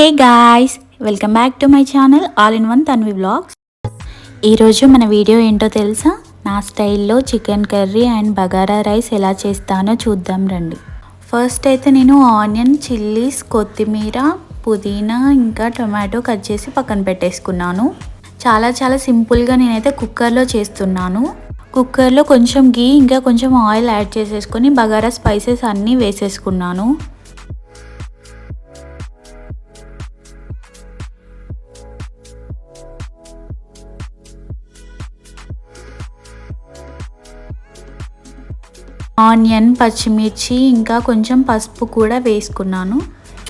Hey guys welcome back to my channel all in one Tanvi blogs. ఈరోజు మన video ఏంటో తెలుసా? నా స్టైల్లో chicken curry and bagara rice ఎలా చేస్తానో చూద్దాం రండి. ఫస్ట్ అయితే నేను ఆనియన్ చిల్లీస్ కొత్తిమీర పుదీనా ఇంకా టొమాటో కట్ చేసి పక్కన పెట్టేసుకున్నాను. చాలా చాలా సింపుల్గా నేనైతే కుక్కర్లో చేస్తున్నాను. కుక్కర్లో కొంచెం గీ ఇంకా కొంచెం ఆయిల్ యాడ్ చేసేసుకొని బగారా స్పైసెస్ అన్నీ వేసేసుకున్నాను. ఆనియన్ పచ్చిమిర్చి ఇంకా కొంచెం పసుపు కూడా వేసుకున్నాను.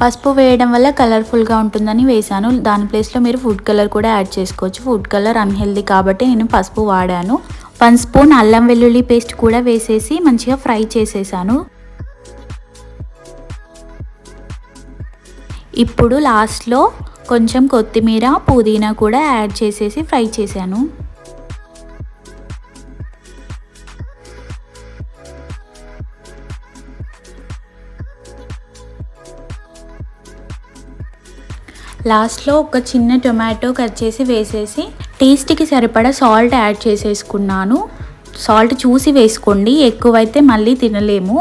పసుపు వేయడం వల్ల కలర్ఫుల్గా ఉంటుందని వేసాను దాని ప్లేస్లో మీరు ఫుడ్ కలర్ కూడా యాడ్ చేసుకోవచ్చు. ఫుడ్ కలర్ అన్హెల్దీ కాబట్టి నేను పసుపు వాడాను. వన్ స్పూన్ అల్లం వెల్లుల్లి పేస్ట్ కూడా వేసేసి మంచిగా ఫ్రై చేసేసాను. ఇప్పుడు లాస్ట్లో కొంచెం కొత్తిమీర పుదీనా కూడా యాడ్ చేసేసి ఫ్రై చేశాను. లాస్ట్లో ఒక చిన్న టొమాటో కట్ చేసి వేసేసి టేస్ట్కి సరిపడా సాల్ట్ యాడ్ చేసేసుకున్నాను. సాల్ట్ చూసి వేసుకోండి ఎక్కువైతే మళ్ళీ తినలేము.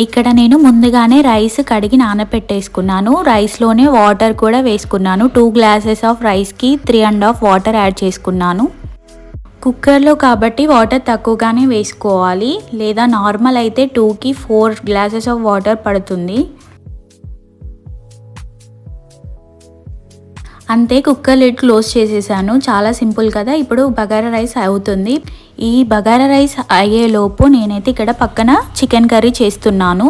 ఇక్కడ నేను ముందుగానే రైస్ కడిగి నానబెట్టేసుకున్నాను రైస్లోనే వాటర్ కూడా వేసుకున్నాను. టూ గ్లాసెస్ ఆఫ్ రైస్కి three and half water add చేసుకున్నాను. కుక్కర్లో కాబట్టి వాటర్ తక్కువగానే వేసుకోవాలి. లేదా నార్మల్ అయితే టూకి ఫోర్ గ్లాసెస్ ఆఫ్ వాటర్ పడుతుంది. అంతే కుక్కర్ లిడ్ క్లోజ్ చేసేసాను. చాలా సింపుల్ కదా. ఇప్పుడు బగారా రైస్ అవుతుంది. ఈ బగారా రైస్ అయ్యేలోపు నేనైతే ఇక్కడ పక్కన చికెన్ కర్రీ చేస్తున్నాను.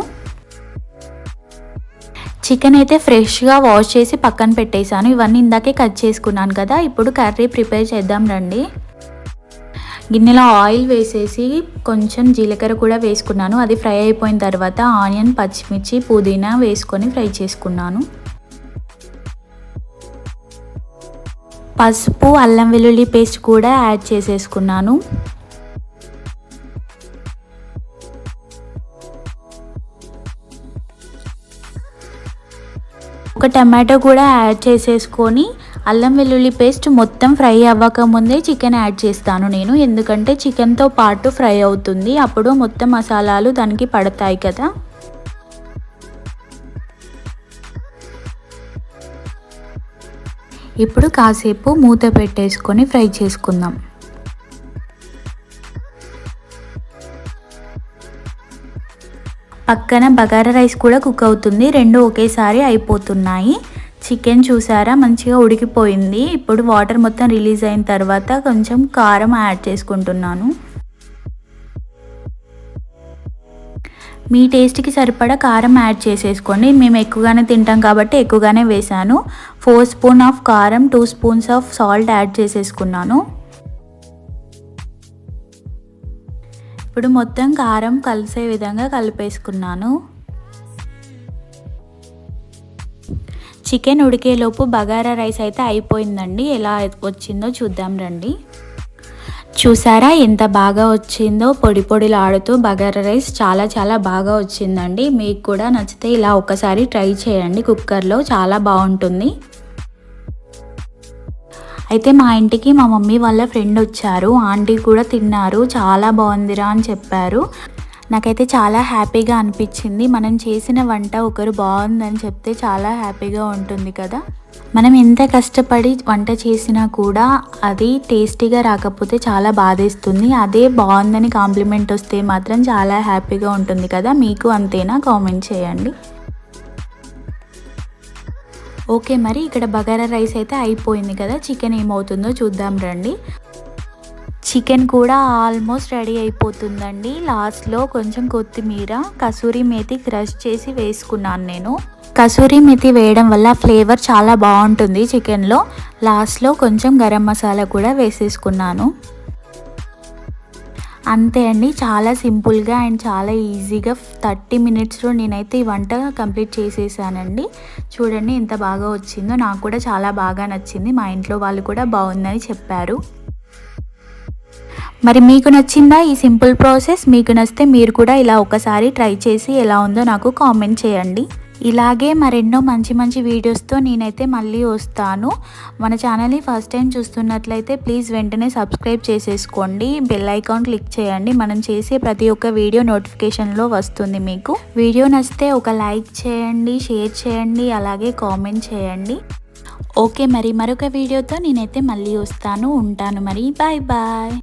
చికెన్ అయితే ఫ్రెష్గా వాష్ చేసి పక్కన పెట్టేశాను. ఇవన్నీ ఇందాకే కట్ చేసుకున్నాను కదా. ఇప్పుడు కర్రీ ప్రిపేర్ చేద్దాం రండి. గిన్నెలో ఆయిల్ వేసేసి కొంచెం జీలకర్ర కూడా వేసుకున్నాను. అది ఫ్రై అయిపోయిన తర్వాత ఆనియన్ పచ్చిమిర్చి పుదీనా వేసుకొని ఫ్రై చేసుకున్నాను. పసుపు అల్లం వెల్లుల్లి పేస్ట్ కూడా యాడ్ చేసేసుకున్నాను. ఒక టమాటో కూడా యాడ్ చేసేసుకొని అల్లం వెల్లుల్లి పేస్ట్ మొత్తం ఫ్రై అవ్వక ముందే చికెన్ యాడ్ చేస్తాను నేను. ఎందుకంటే చికెన్తో పాటు ఫ్రై అవుతుంది. అప్పుడు మొత్తం మసాలాలు దానికి పడతాయి కదా. ఇప్పుడు కాసేపు మూత పెట్టేసుకొని ఫ్రై చేసుకుందాం. పక్కన బగారా రైస్ కూడా కుక్ అవుతుంది. రెండు ఒకేసారి అయిపోతున్నాయి. చికెన్ చూసారా? మంచిగా ఉడికిపోయింది. ఇప్పుడు వాటర్ మొత్తం రిలీజ్ అయిన తర్వాత కొంచెం కారం యాడ్ చేసుకుంటున్నాను. మీ టేస్ట్కి సరిపడా కారం యాడ్ చేసేసుకోండి. మేము ఎక్కువగానే తింటాం కాబట్టి ఎక్కువగానే వేసాను ఫోర్ స్పూన్ ఆఫ్ కారం two spoons of salt add చేసేసుకున్నాను. ఇప్పుడు మొత్తం కారం కలిసే విధంగా కలిపేసుకున్నాను. చికెన్ ఉడికేలోపు బగారా రైస్ అయితే అయిపోయిందండి. ఎలా వచ్చిందో చూద్దాం రండి. చూసారా ఎంత బాగా వచ్చిందో? పొడి పొడిలాడుతూ బగారా రైస్ చాలా చాలా బాగా వచ్చిందండి. మీకు కూడా నచ్చితే ఇలా ఒకసారి ట్రై చేయండి. కుక్కర్లో చాలా బాగుంటుంది. అయితే మా ఇంటికి మా మమ్మీ వాళ్ళ ఫ్రెండ్ వచ్చారు. ఆంటీ కూడా తిన్నారు. చాలా బాగుందిరా అని చెప్పారు. నాకైతే చాలా హ్యాపీగా అనిపించింది. మనం చేసిన వంట ఒకరు బాగుందని చెప్తే చాలా హ్యాపీగా ఉంటుంది కదా. మనం ఎంత కష్టపడి వంట చేసినా కూడా అది టేస్టీగా రాకపోతే చాలా బాధేస్తుంది. అదే బాగుందని కాంప్లిమెంట్ వస్తే మాత్రం చాలా హ్యాపీగా ఉంటుంది కదా. మీకు అంతేనా? కామెంట్ చేయండి. ఓకే మరి ఇక్కడ బగారా రైస్ అయితే అయిపోయింది కదా. చికెన్ ఏమవుతుందో చూద్దాం రండి. చికెన్ కూడా ఆల్మోస్ట్ రెడీ అయిపోతుందండి. లాస్ట్లో కొంచెం కొత్తిమీర కసూరి మేతి క్రష్ చేసి వేసుకున్నాను నేను. కసూరి మెతి వేయడం వల్ల ఫ్లేవర్ చాలా బాగుంటుంది చికెన్లో. లాస్ట్లో కొంచెం గరం మసాలా కూడా వేసేసుకున్నాను. అంతే అండి చాలా సింపుల్గా అండ్ చాలా ఈజీగా థర్టీ మినిట్స్లో నేనైతే ఈ వంట కంప్లీట్ చేసేసానండి. చూడండి ఎంత బాగా వచ్చిందో. నాకు కూడా చాలా బాగా నచ్చింది. మా ఇంట్లో వాళ్ళు కూడా బాగుందని చెప్పారు. మరి మీకు నచ్చిందా ఈ సింపుల్ ప్రాసెస్? మీకు నచ్చితే మీరు కూడా ఇలా ఒకసారి ట్రై చేసి ఎలా ఉందో నాకు కామెంట్ చేయండి. ఇలాగే మరెన్నో మంచి మంచి వీడియోస్తో నేనైతే మళ్ళీ వస్తాను. మన ఛానల్ని ఫస్ట్ టైం చూస్తున్నట్లయితే ప్లీజ్ వెంటనే సబ్స్క్రైబ్ చేసేసుకోండి. బెల్ ఐకాన్ క్లిక్ చేయండి. మనం చేసే ప్రతి ఒక్క వీడియో నోటిఫికేషన్లో వస్తుంది మీకు. వీడియో నచ్చితే ఒక లైక్ చేయండి షేర్ చేయండి అలాగే కామెంట్ చేయండి. ఓకే మరి మరొక వీడియోతో నేనైతే మళ్ళీ వస్తాను. ఉంటాను మరి. Bye bye.